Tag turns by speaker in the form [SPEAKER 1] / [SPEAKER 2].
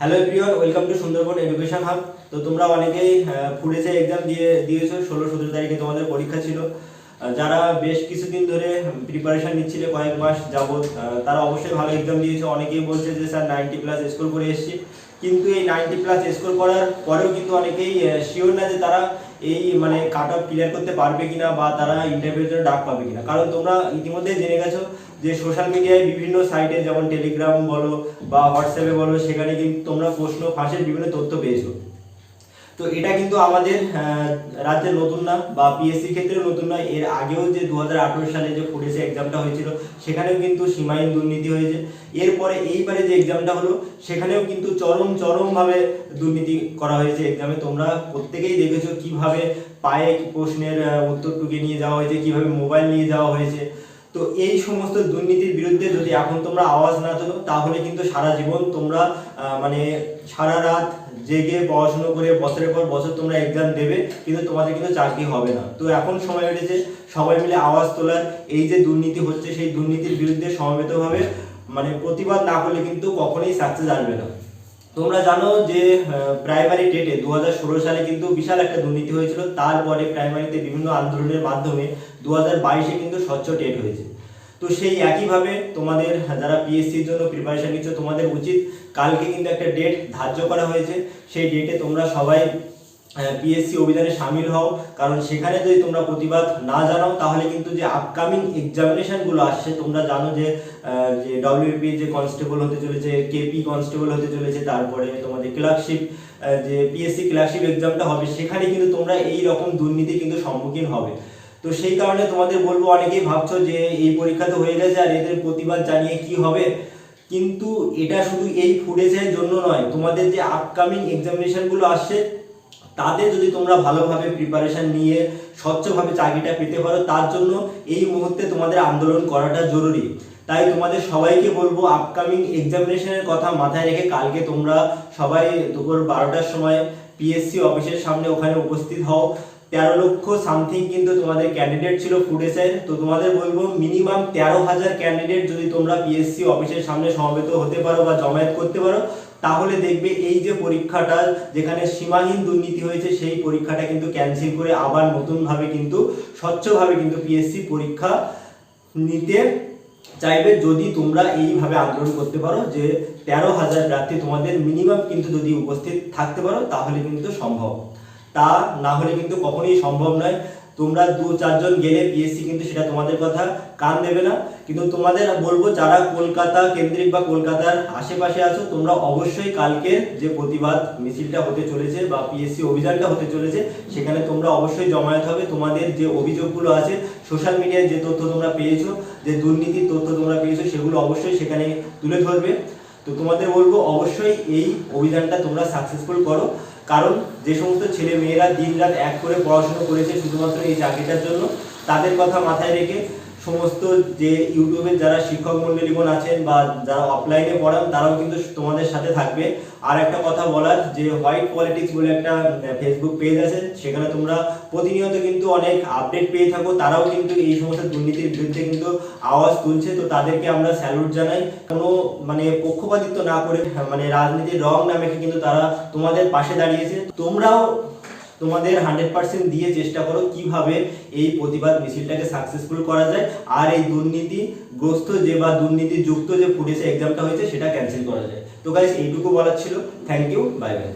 [SPEAKER 1] Hello everyone welcome to Sundarban education hub তো তোমরা অনেকেই ফুডেসে এক্সাম দিয়ে দিয়েছ ষোলো সতেরো তারিখে তোমাদের পরীক্ষা ছিল। যারা বেশ কিছুদিন ধরে প্রিপারেশন নিচ্ছিলে কয়েক মাস আহ, তারা অবশ্যই ভালো এক্সাম দিয়েছে। অনেকেই বলছে যে স্যার নাইনটি প্লাস স্কোর করে এসেছি। কিন্তু এই নাইনটি প্লাস স্কোর করার পরেও কিন্তু অনেকেই শিওর না যে তারা এই মানে কাট অফ ক্লিয়ার করতে পারবে কিনা বা তারা ইন্টারভিউর জন্য ডাক পাবে কিনা। কারণ তোমরা ইতিমধ্যেই জেনে গেছো যে সোশ্যাল মিডিয়ায় বিভিন্ন সাইটে যেমন টেলিগ্রাম বলো বা হোয়াটসঅ্যাপে বলো সেখানে কিন্তু তোমরা প্রশ্ন ফাঁসের বিভিন্ন তথ্য পেয়েছ। তো এটা কিন্তু আমাদের আহ, রাজ্যে নতুন না বা পিএসসি ক্ষেত্রেও নতুন নয় এর আগেও যে দু হাজার আঠেরো সালে যে ফুডেসে এক্সামটা হয়েছিল সেখানেও কিন্তু সীমাহীন দুর্নীতি হয়েছে। এরপরে এইবারে যে এক্সামটা হলো সেখানেও কিন্তু চরম চরমভাবে দুর্নীতি করা হয়েছে এক্সামে তোমরা প্রত্যেকেই দেখেছ কীভাবে পায়ে প্রশ্নের উত্তর টুকে নিয়ে যাওয়া হয়েছে কীভাবে মোবাইল নিয়ে যাওয়া হয়েছে। তো এই সমস্ত দুর্নীতির বিরুদ্ধে যদি এখন তোমরা আওয়াজ না তোলো, তাহলে কিন্তু সারা জীবন তোমরা মানে সারা রাত জেগে পড়াশুনো করে বছরের পর বছর তোমরা এক্সাম দেবে, কিন্তু তোমাদের কিন্তু চাকরি হবে না। তো এখন সময় উঠেছে সবাই মিলে আওয়াজ তোলার। এই যে দুর্নীতি হচ্ছে, সেই দুর্নীতির বিরুদ্ধে সমবেতভাবে মানে প্রতিবাদ না করলে কিন্তু কখনোই সাকসেস আসবে না। তোমরা জানো যে প্রাইমারি টেটে দু সালে কিন্তু বিশাল একটা দুর্নীতি হয়েছিল। তারপরে প্রাইমারিতে বিভিন্ন আন্দোলনের মাধ্যমে দু বাইশে কিন্তু স্বচ্ছ টেট হয়েছে। তো সেই একইভাবে তোমাদের যারা পিএসসির জন্য প্রিপারেশন নিচ্ছ, তোমাদের উচিত কালকে কিন্তু একটা ডেট ধার্য করা হয়েছে। সেই ডেটে তোমরা সবাই পিএসসি অভিযানে সামিল হও। কারণ সেখানে যদি তোমরা প্রতিবাদ না জানাও, তাহলে কিন্তু যে আপকামিং এক্সামিনেশনগুলো আসছে, তোমরা জানো যে যে ডব্লিউপি যে কনস্টেবল হতে চলেছে কেপি কনস্টেবল হতে চলেছে, তারপরে তোমাদের ক্লার্কশিপ যে পিএসসি ক্লার্কশিপ এক্সামটা হবে, সেখানে কিন্তু তোমরা এই রকম দুর্নীতি কিন্তু সম্মুখীন হবে। তো সেই কারণে তোমাদের বলব, অনেকেই ভাবছ যে এই পরীক্ষা তো হয়ে গেছে আর এদের প্রতিবাদ জানিয়ে কি হবে? কিন্তু এটা শুধু এই ফুটেজের জন্য নয়, তোমাদের যে আপকামিং এক্সামিনেশনগুলো আসছে, তাতে যদি তোমরা ভালোভাবে প্রিপারেশন নিয়ে স্বচ্ছভাবে চাকরিটা পেতে পারো, তার জন্য এই মুহূর্তে তোমাদের আন্দোলন করাটা জরুরি। তাই তোমাদের সবাইকে বলব আপকামিং এক্সামিনেশনের কথা মাথায় রেখে কালকে তোমরা সবাই দুপুর বারোটার সময় পিএসসি অফিসের সামনে ওখানে উপস্থিত হও। তেরো লক্ষ সামথিং কিন্তু তোমাদের ক্যান্ডিডেট ছিল ফুডেসের তো তোমাদের বলব মিনিমাম তেরো হাজার ক্যান্ডিডেট যদি তোমরা পিএসসি অফিসের সামনে সমবেত হতে পারো বা জমায়েত করতে পারো, তাহলে দেখবে এই যে পরীক্ষাটা, যেখানে সীমাহীন দুর্নীতি হয়েছে, সেই পরীক্ষাটা কিন্তু ক্যান্সেল করে আবার নতুনভাবে কিন্তু, স্বচ্ছভাবে কিন্তু পিএসসি পরীক্ষা নিতে চাইবে যদি তোমরা এইভাবে আন্দোলন করতে পারো যে তেরো হাজার প্রার্থী তোমাদের মিনিমাম কিন্তু যদি উপস্থিত থাকতে পারো, তাহলে কিন্তু সম্ভব। তা না হলে কিন্তু কখনোই সম্ভব নয়। তোমরা দু চারজন গেলে পিএসসি কিন্তু সেটা তোমাদের কথা, কান দেবে না। কিন্তু তোমাদের বলব, যারা কলকাতা কেন্দ্রিক বা কলকাতার আশেপাশে আছো, তোমরা অবশ্যই কালকে যে প্রতিবাদ মিছিলটা হতে চলেছে বা পিএসসি অভিযানটা হতে চলেছে, সেখানে তোমরা অবশ্যই জমায়েত হবে। তোমাদের যে অভিযোগগুলো আছে, সোশ্যাল মিডিয়ায় যে তথ্য তোমরা পেয়েছ, যে দুর্নীতির তথ্য তোমরা পেয়েছ, সেগুলো অবশ্যই সেখানে তুলে ধরবে। তো তোমাদের বলব অবশ্যই এই অভিযানটা তোমরা সাকসেসফুল করো। কারণ যে সমস্ত ছেলে মেয়েরা দিন রাত এক করে পড়াশুনো করেছে শুধুমাত্র এই চাকরিটার জন্য, তাদের কথা মাথায় রেখে সমস্ত যে ইউটিউবের যারা শিক্ষক মন্ডলীগণ আছেন বা যারা অফলাইনে পড়ান, তারাও কিন্তু তোমাদের সাথে থাকবে। আর একটা কথা বলার, যে হোয়াইট পলিটিক্স বলে একটা ফেসবুক পেজ আছে, সেখানে তোমরা প্রতিনিয়ত কিন্তু অনেক আপডেট পেয়ে থাকো। তারাও কিন্তু এই সমস্ত দুর্নীতির বিরুদ্ধে কিন্তু আওয়াজ তুলছে। তো তাদেরকে আমরা স্যালুট জানাই। কোনো মানে পক্ষপাতিত্ব না করে মানে রাজনীতির রং না মেখে কিন্তু তারা তোমাদের পাশে দাঁড়িয়েছে। তোমরাও তোমাদের হান্ড্রেড পার্সেন্ট দিয়ে চেষ্টা করো কীভাবে এই প্রতিবাদ মিছিলটাকে সাকসেসফুল করা যায়। আর এই দুর্নীতিগ্রস্ত যে বা দুর্নীতি যুক্ত যে ফুটেছে এক্সামটা হয়েছে, সেটা ক্যান্সেল করা যায়। তো গাইজ এইটুকু বলার ছিল। Thank you bye bye